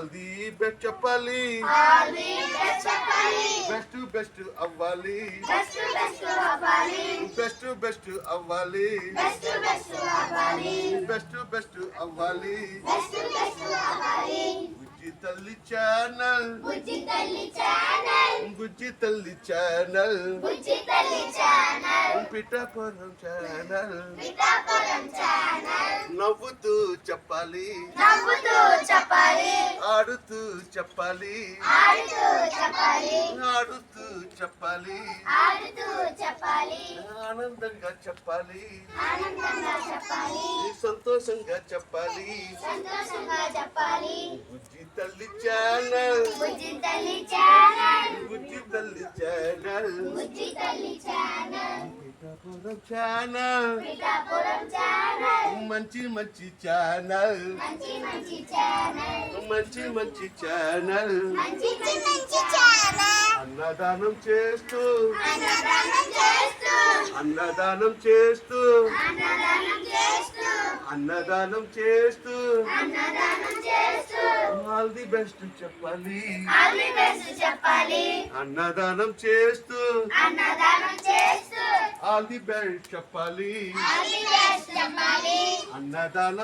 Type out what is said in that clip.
All the best చెప్పాలి. Best best అవ్వాలి. Best best అవ్వాలి. బెస్ట్ బెస్ట్ అవ్వాలి. Bujji Talli channel Bujji Talli channel. Bujji Talli channel. Bujji Talli channel. Pithapuram channel. నవ్వుతూ చెప్పాలి. నవ్వుతూ చెప్పాలి ఆడుతూ చెప్పాలి. ఆడుతూ చెప్పాలి. ఆడుతూ చెప్పాలి. ఆడుతూ చెప్పాలి. ఆనందంగా చెప్పాలి. ఆనందంగా చెప్పాలి. సంతోషంగా చెప్పాలి. సంతోషంగా చెప్పాలి. బుజ్జి తల్లి ఛానల్. బుజ్జి తల్లి ఛానల్. బుజ్జి Talli channel. Bujji Talli channel. Pithapuram channel. Pithapuram channel. మంచి మంచి ఛానల్. మంచి మంచి ఛానల్. మంచి మంచి ఛానల్ అన్నదానం చేస్తూ. అన్నదానం చేస్తూ. అన్నదానం చేస్తూ. ఆల్ ది బెస్ట్ చెప్పాలి. అన్నదానం చేస్తూ. ఆల్ ది బెస్ట్ చెప్పాలి. అన్నదానం